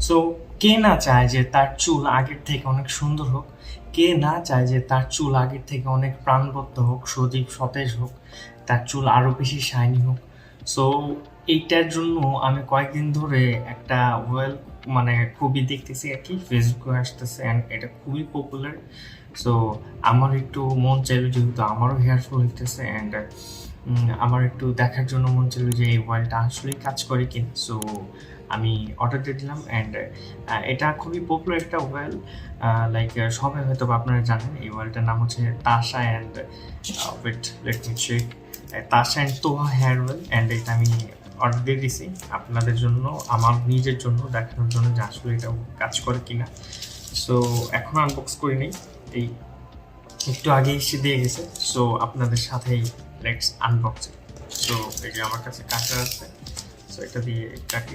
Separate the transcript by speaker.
Speaker 1: So কে না চায় যে তার চুল আগের থেকে অনেক সুন্দর হোক? কে না চায় যে তার চুল আগের থেকে অনেক প্রাণবদ্ধ হোক, সজীব সতেজ হোক, তার চুল আরও বেশি শাইনি হোক? সো এইটার জন্য আমি কয়েকদিন ধরে একটা ওয়েল মানে খুবই দেখতেছি আর কি ফেসবুকে আসতেছে অ্যান্ড এটা খুবই পপুলার সো আমার একটু মন চাইলো যেহেতু আমারও হেয়ার ফল হইতেছে অ্যান্ড আমার একটু দেখার জন্য মন ছিল যে এই ওয়েলটা আসলেই কাজ করে কিনা। সো আমি অর্ডার দিয়ে দিলাম অ্যান্ড এটা খুবই পপুলার একটা ওয়েল লাইক সবাই হয়তো আপনারা জানেন এই ওয়েলটার নাম হচ্ছে Tasa and wait let me check Tasa and Toha here well and এটা আমি অর্ডার দিয়ে দিছি। আপনাদের জন্য, আমার নিজের জন্য, দেখানোর জন্য যে আসলে এটা কাজ করে কিনা। সো এখন আনবক্স করি নেই। এই একটু আগে এসে দিয়ে গেছে। সো আপনাদের সাথেই লেটস আনবক্সিং সো এই যে আমার কাছে কাটার আছে। সো এটা দিয়ে কাটি।